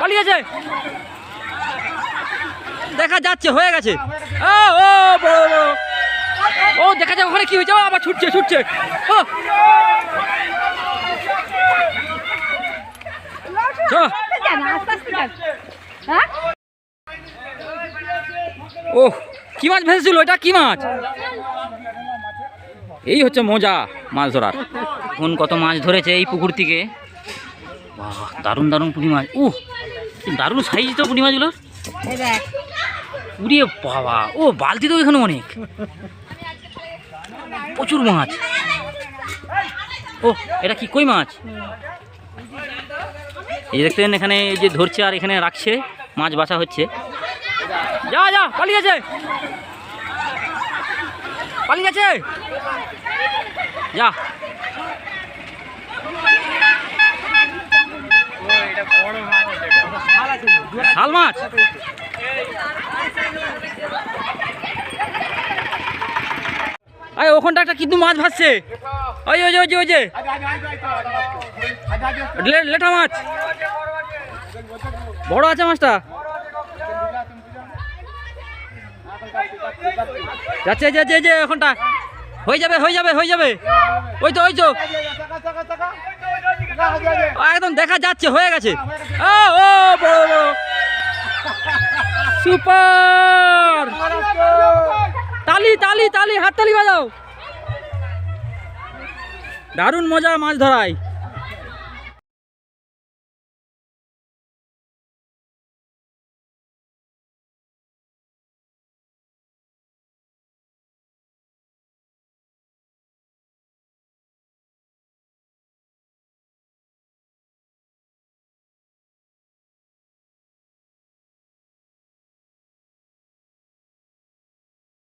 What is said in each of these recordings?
পালিয়েছে দেখা যাচ্ছে, হয়ে গেছে। ও ও, বড় ও, দেখা যাচ্ছে ওখানে কি হয়েছে। আবার ছুটছে ছুটছে। ও। ও। কি মাছ ভেসেছিল এটা কি মাছ? এই হচ্ছে মজা মাছ ধরার। এখন কত মাছ ধরেছে এই পুকুর থেকে। বাহ, দারুণ দারুণ পুঁটি মাছ। ও দারুণ সাইজ তো পুঁটি মাছগুলো এই উড়িয়ে বাবা ও বালতি তো এখানে অনেক। প্রচুর মাছ। ও এটা কি কই মাছ? এই দেখতেন এখানে এই যে ধরছে আর এখানে রাখছে মাছ বাছা হচ্ছে। যা যা পালিয়ে গেছে। পালিয়ে গেছে। যা। শাল মাছ আরে ওখানটা একটা কিন্তু মাছ ভাসছে। ওই ওই ওই ওই যে। লে- লেঠা মাছ। বড় আছে মাছটা। যাচ্ছে যে যে ওখানটা। হয়ে যাবে হয়ে যাবে হয়ে যাবে। ওই তো ওই তো। একদম দেখা যাচ্ছে, হয়ে গেছে। ও বড় সুপার! তালি তালি তালি হাততালি বাজাও। দারুণ মজা মাছ ধরায়।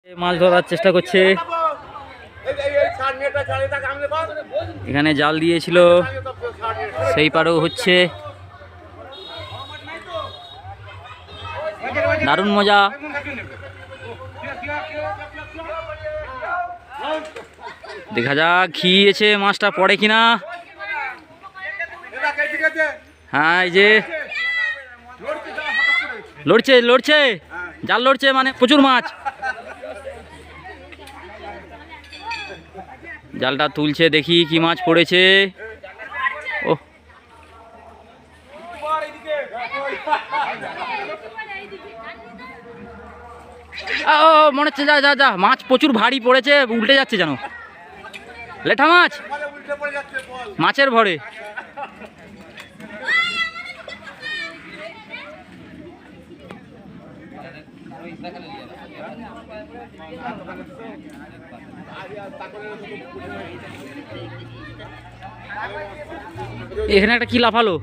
মাছ ধরার চেষ্টা করছে। এখানে জাল দিয়েছিল। সেই পারেও হচ্ছে। দারুণ মজা। দেখা যাক খিয়েছে মাছটা পড়ে কিনা। হ্যাঁ এই যে। লড়ছে লড়ছে। জাল লড়ছে মানে প্রচুর মাছ। জালটা তুলছে, দেখি কি মাছ পড়েছে। ও। ও, মনে হচ্ছে, যা যা যা, মাছ প্রচুর ভারী পড়েছে, উল্টে যাচ্ছে যেন। লেঠা মাছ? মাছের ভরে। এখানে একটা কি লাফালো?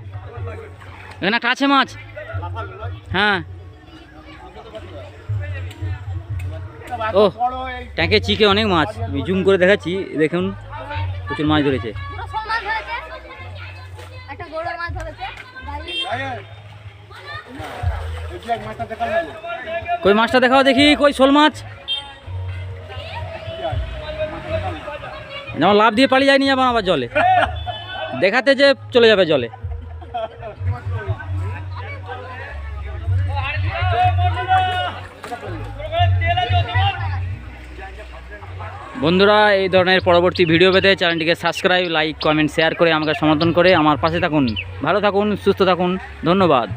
এখানে একটা আছে মাছ? হ্যাঁ। ও ট্যাঙ্কে চিকে অনেক মাছ। আমি জুম করে দেখাচ্ছি দেখুন প্রচুর মাছ ধরেছে। একটা বড় মাছ ধরেছে। কই মাছটা দেখাও দেখি, কই শোল মাছ? যেমন লাভ দিয়ে পালিয়ে যায়নি যাব আবার জলে। দেখাতে যে চলে যাবে জলে। বন্ধুরা, এই ধরনের পরবর্তী ভিডিও পেতে চ্যানেলটিকে সাবস্ক্রাইব লাইক কমেন্ট শেয়ার করে আমাকে সমর্থন করে আমার পাশে থাকুন। ভালো থাকুন, সুস্থ থাকুন, ধন্যবাদ।